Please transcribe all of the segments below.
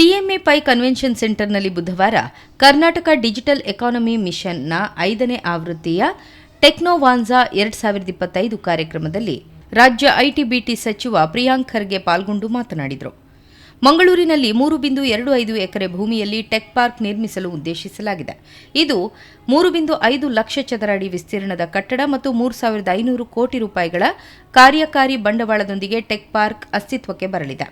TMA pi convention ಸೆಂಟರ್ನಲ್ಲಿ ಬುಧವಾರ Karnataka digital economy ಮಿಷನ್ನ ಐದನೇ ಆವೃತ್ತಿಯ ಟೆಕ್ನೋವಾನ್ಸಾ ಎರಡು ಸಾವಿರದ ಇಪ್ಪತ್ತೈದು ಕಾರ್ಯಕ್ರಮದಲ್ಲಿ ರಾಜ್ಯ ಐಟಿಬಿಟಿ ಸಚಿವ ಪ್ರಿಯಾಂಕ್ ಖರ್ಗೆ ಪಾಲ್ಗೊಂಡು ಮಾತನಾಡಿದರು. ಮಂಗಳೂರಿನಲ್ಲಿ ಮೂರು ಬಿಂದು ಎರಡು ಐದು ಎಕರೆ ಭೂಮಿಯಲ್ಲಿ ಟೆಕ್ ಪಾರ್ಕ್ ನಿರ್ಮಿಸಲು ಉದ್ದೇಶಿಸಲಾಗಿದೆ. ಇದು ಮೂರು ಬಿಂದು ಐದು ಲಕ್ಷ ಚದರ ಅಡಿ ವಿಸ್ತೀರ್ಣದ ಕಟ್ಟಡ ಮತ್ತು ಮೂರು ಸಾವಿರದ ಐನೂರು ಕೋಟಿ ರೂಪಾಯಿಗಳ ಕಾರ್ಯಕಾರಿ ಬಂಡವಾಳದೊಂದಿಗೆ ಟೆಕ್ ಪಾರ್ಕ್ ಅಸ್ತಿತ್ವಕ್ಕೆ ಬರಲಿದೆ.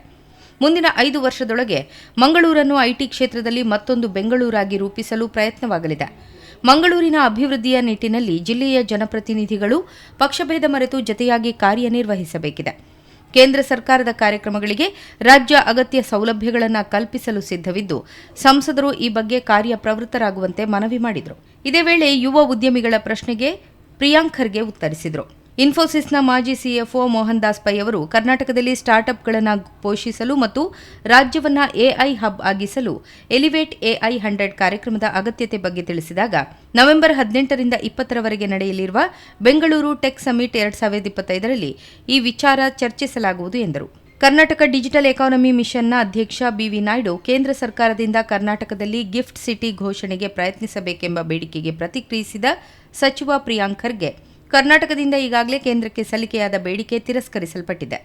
ಮುಂದಿನ ಐದು ವರ್ಷದೊಳಗೆ ಮಂಗಳೂರನ್ನು ಐಟಿ ಕ್ಷೇತ್ರದಲ್ಲಿ ಮತ್ತೊಂದು ಬೆಂಗಳೂರಾಗಿ ರೂಪಿಸಲು ಪ್ರಯತ್ನವಾಗಲಿದೆ. ಮಂಗಳೂರಿನ ಅಭಿವೃದ್ಧಿಯ ನಿಟ್ಟಿನಲ್ಲಿ ಜಿಲ್ಲೆಯ ಜನಪ್ರತಿನಿಧಿಗಳು ಪಕ್ಷಭೇದ ಮರೆತು ಜತೆಯಾಗಿ ಕಾರ್ಯನಿರ್ವಹಿಸಬೇಕಿದೆ. ಕೇಂದ್ರ ಸರ್ಕಾರದ ಕಾರ್ಯಕ್ರಮಗಳಿಗೆ ರಾಜ್ಯ ಅಗತ್ಯ ಸೌಲಭ್ಯಗಳನ್ನು ಕಲ್ಪಿಸಲು ಸಿದ್ಧವಿದ್ದು, ಸಂಸದರು ಈ ಬಗ್ಗೆ ಕಾರ್ಯಪ್ರವೃತ್ತರಾಗುವಂತೆ ಮನವಿ ಮಾಡಿದರು. ಇದೇ ವೇಳೆ ಯುವ ಉದ್ಯಮಿಗಳ ಪ್ರಶ್ನೆಗೆ ಪ್ರಿಯಾಂಕರ್ಗೆ ಉತ್ತರಿಸಿದರು. ಇನ್ಫೋಸಿಸ್ನ ಮಾಜಿ ಸಿಎಫ್ಒ ಮೋಹನ್ ದಾಸ್ ಪೈ ಅವರು ಕರ್ನಾಟಕದಲ್ಲಿ ಸ್ಟಾರ್ಟ್ಅಪ್ಗಳನ್ನು ಪೋಷಿಸಲು ಮತ್ತು ರಾಜ್ಯವನ್ನ ಎಐ ಹಬ್ ಆಗಿಸಲು ಎಲಿವೇಟ್ ಎಐ ಹಂಡ್ರೆಡ್ ಕಾರ್ಯಕ್ರಮದ ಅಗತ್ಯತೆ ಬಗ್ಗೆ ತಿಳಿಸಿದಾಗ, ನವೆಂಬರ್ ಹದಿನೆಂಟರಿಂದ ಇಪ್ಪತ್ತರವರೆಗೆ ನಡೆಯಲಿರುವ ಬೆಂಗಳೂರು ಟೆಕ್ ಸಮಿಟ್ ಎರಡ್ ಸಾವಿರದ ಇಪ್ಪತ್ತೈದರಲ್ಲಿ ಈ ವಿಚಾರ ಚರ್ಚಿಸಲಾಗುವುದು ಎಂದರು. ಕರ್ನಾಟಕ ಡಿಜಿಟಲ್ ಎಕಾನಮಿ ಮಿಷನ್ನ ಅಧ್ಯಕ್ಷ ಬಿವಿ ನಾಯ್ಡು ಕೇಂದ್ರ ಸರ್ಕಾರದಿಂದ ಕರ್ನಾಟಕದಲ್ಲಿ ಗಿಫ್ಟ್ ಸಿಟಿ ಘೋಷಣೆಗೆ ಪ್ರಯತ್ನಿಸಬೇಕೆಂಬ ಬೇಡಿಕೆಗೆ ಪ್ರತಿಕ್ರಿಯಿಸಿದ ಸಚಿವ ಪ್ರಿಯಾಂಕ್ ಖರ್ಗೆ ಕರ್ನಾಟಕದಿಂದ ಈಗಾಗಲೇ ಕೇಂದ್ರಕ್ಕೆ ಸಲ್ಲಿಕೆಯಾದ ಬೇಡಿಕೆ ತಿರಸ್ಕರಿಸಲ್ಪಟ್ಟಿದೆ.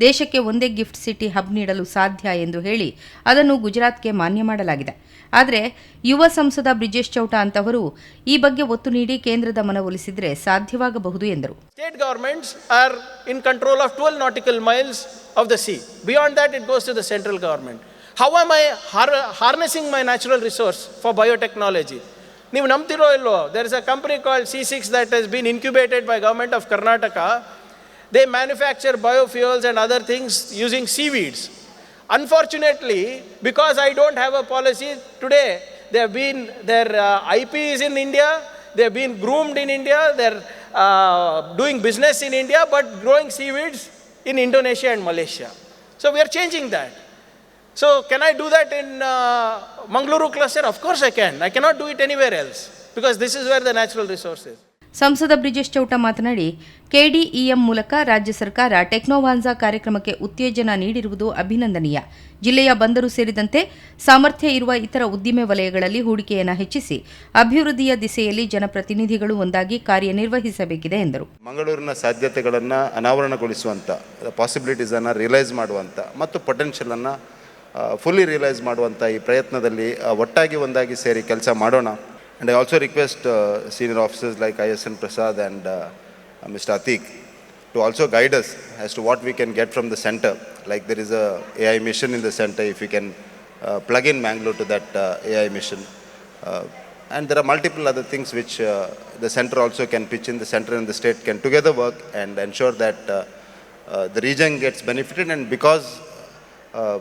ದೇಶಕ್ಕೆ ಒಂದೇ ಗಿಫ್ಟ್ ಸಿಟಿ ಹಬ್ ನೀಡಲು ಸಾಧ್ಯ ಎಂದು ಹೇಳಿ ಅದನ್ನು ಗುಜರಾತ್ಗೆ ಮಾನ್ಯ ಮಾಡಲಾಗಿದೆ. ಆದರೆ ಯುವ ಸಂಸದ ಬ್ರಿಜೇಶ್ ಚೌಟ ಅಂತವರು ಈ ಬಗ್ಗೆ ಒತ್ತು ನೀಡಿ ಕೇಂದ್ರದ ಮನವೊಲಿಸಿದರೆ ಸಾಧ್ಯವಾಗಬಹುದು ಎಂದರು. State government are in control of twelve nautical miles of the sea beyond that it goes to the central government how are my harnessing my natural resource for biotechnology ನೀವು ನಂಬ್ತಿರೋ ಇಲ್ವೋ there is a company called C six that has been incubated by government of Karnataka they manufacture biofuels and other things using seaweeds Unfortunately, because I don't have a policy today, they have been, their uh, IP is in India, they have been groomed in India, they're uh, doing business in India, but growing seaweeds in Indonesia and Malaysia. So we are changing that. So can I do that in uh, Mangaluru cluster? Of course I can. I cannot do it anywhere else because this is where the natural resource is. ಸಂಸದ ಬ್ರಿಜೇಶ್ ಚೌಟ ಮಾತನಾಡಿ ಕೆಡಿಇಎಂ ಮೂಲಕ ರಾಜ್ಯ ಸರ್ಕಾರ ಟೆಕ್ನೋವಾನ್ಸಾ ಕಾರ್ಯಕ್ರಮಕ್ಕೆ ಉತ್ತೇಜನ ನೀಡಿರುವುದು ಅಭಿನಂದನೀಯ ಜಿಲ್ಲೆಯ ಬಂದರು ಸೇರಿದಂತೆ ಸಾಮರ್ಥ್ಯ ಇರುವ ಇತರ ಉದ್ದಿಮೆ ವಲಯಗಳಲ್ಲಿ ಹೂಡಿಕೆಯನ್ನು ಹೆಚ್ಚಿಸಿ ಅಭಿವೃದ್ಧಿಯ ದಿಸೆಯಲ್ಲಿ ಜನಪ್ರತಿನಿಧಿಗಳು ಒಂದಾಗಿ ಕಾರ್ಯನಿರ್ವಹಿಸಬೇಕಿದೆ ಎಂದರು ಮಂಗಳೂರಿನ ಸಾಧ್ಯತೆಗಳನ್ನು ಅನಾವರಣಗೊಳಿಸುವಂಥ ಪಾಸಿಬಿಲಿಟೀಸನ್ನು ರಿಯಲೈಸ್ ಮಾಡುವಂಥ ಮತ್ತು ಪೊಟೆನ್ಷಿಯಲನ್ನು ಫುಲ್ಲಿ ರಿಯಲೈಸ್ ಮಾಡುವಂಥ ಈ ಪ್ರಯತ್ನದಲ್ಲಿ ಒಟ್ಟಾಗಿ ಒಂದಾಗಿ ಸೇರಿ ಕೆಲಸ ಮಾಡೋಣ and I also request senior officers like I S N Prasad and mister Atiq to also guide us as to what we can get from the center. Like there is a AI mission in the center, if we can plug plug in Mangalore to that I AI mission. Uh, and there are multiple other things which also. The center and the state can together work and ensure that uh, uh, the region gets benefited and because uh,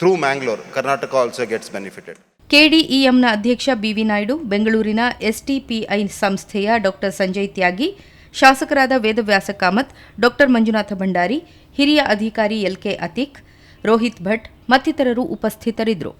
through Mangalore Karnataka also gets benefited ಕೆಡಿಇಎಂನ ಅಧ್ಯಕ್ಷ B V Naidu, ಬೆಂಗಳೂರಿನ STPI ಸಂಸ್ಥೆಯ doctor Sanjay Tyagi, ಶಾಸಕರಾದ Vedavyasa Kamath, doctor Manjunatha Bhandari, ಹಿರಿಯ ಅಧಿಕಾರಿ LK Atiq, Rohit Bhat ಮತ್ತಿತರರು ಉಪಸ್ಥಿತರಿದ್ದರು.